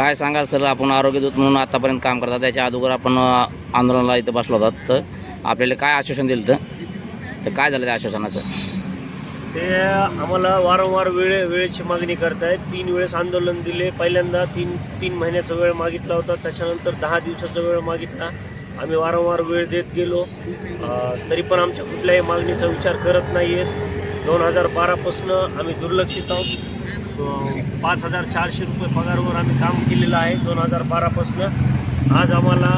काय सांगाल सर? आपण आरोग्यदूत म्हणून आतापर्यंत काम करतात. त्याच्या अगोदर आपण आंदोलनाला इथं बसलो होतात तर आपल्याला काय आश्वासन दिलं तर तर काय झालं त्या आश्वासनाचं? ते आम्हाला वारंवार वेळे वेळेची मागणी करतायत. तीन वेळेस आंदोलन दिले. पहिल्यांदा तीन तीन महिन्याचा वेळ मागितला होता. त्याच्यानंतर दहा दिवसाचा वेळ मागितला. आम्ही वारंवार वेळ देत गेलो. तरी पण आमच्या कुठल्याही मागणीचा विचार करत नाही आहेत दोन हजार बारापासनं आम्ही दुर्लक्षित आहोत. पाच हजार चारशे रुपये पगारवर आम्ही काम केलेलं आहे दोन हजार बारापासनं. आज आम्हाला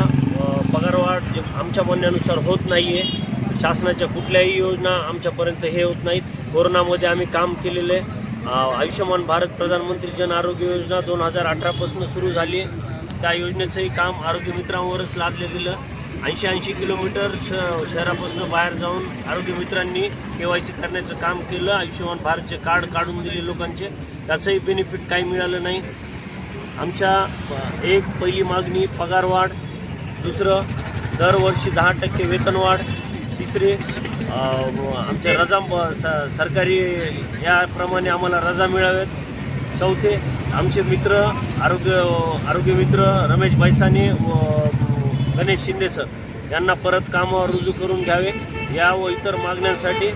पगारवाढ जे आमच्या म्हणण्यानुसार होत नाही आहे शासनाच्या कुठल्याही योजना आमच्यापर्यंत हे होत नाहीत. कोरोनामध्ये आम्ही काम केलेले. आयुष्यमान भारत प्रधानमंत्री जन आरोग्य योजना दोन हजार अठरापासून सुरू झाली. आहे त्या योजनेचंही काम आरोग्य मित्रांवरच लादलं गेलं. ऐंशी ऐंशी किलोमीटर श शहरापासून बाहेर जाऊन आरोग्य मित्रांनी के वाय सी करण्याचं काम केलं. आयुष्यमान भारतचे कार्ड काढून दिले लोकांचे. त्याचंही बेनिफिट काही मिळालं नाही. आमच्या एक पहिली मागणी पगारवाढ दुसरं दरवर्षी दहा टक्के वेतनवाढ तिसरी आमच्या रजा स- सरकारी याप्रमाणे आम्हाला रजा मिळाव्यात. चौथे आमचे मित्र आरोग्य आरोग्य मित्र रमेश बैसाने गणेश शिंदे सर यांना परत कामावर रुजू करून घ्यावे. या व इतर मागण्यांसाठी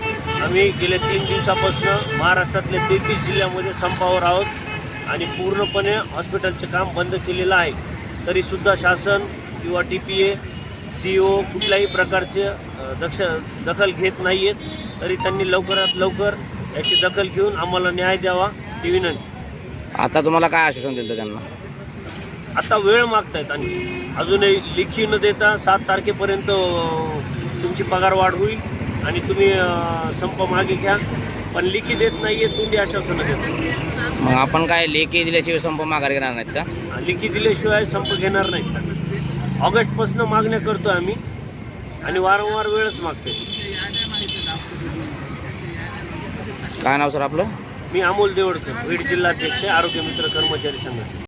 आम्ही गेल्या तीन दिवसापासून महाराष्ट्रातल्या तेहतीस जिल्ह्यामध्ये संपावर आहोत आणि पूर्णपणे हॉस्पिटलचे काम बंद केलेलं आहे. तरीसुद्धा शासन किंवा T P A C O कुठल्याही प्रकारचे दक्ष दखल घेत नाही आहेत तरी त्यांनी लवकरात लवकर याची दखल घेऊन आम्हाला न्याय द्यावा. ती विनंती. आता तुम्हाला काय आश्वासन दिलं त्यांना? आता वेळ मागतायत आणि अजूनही लिखी न देता सात तारखेपर्यंत तुमची पगारवाढ होईल आणि तुम्ही संप मागे घ्या. पण लिखी देत नाही आहे तोंडी आश्वासनं देतात मग आपण काय लेखी दिल्याशिवाय संप माघार घेणार नाहीत का? लिखी दिल्याशिवाय संप घेणार नाही ऑगस्टपासून मागण्या करतो आम्ही आणि वारंवार वेळच मागते काय नाव सर आपलं? मी अमोल देवडकर बीड जिल्हाध्यक्ष आरोग्य मित्र कर्मचारी संघटना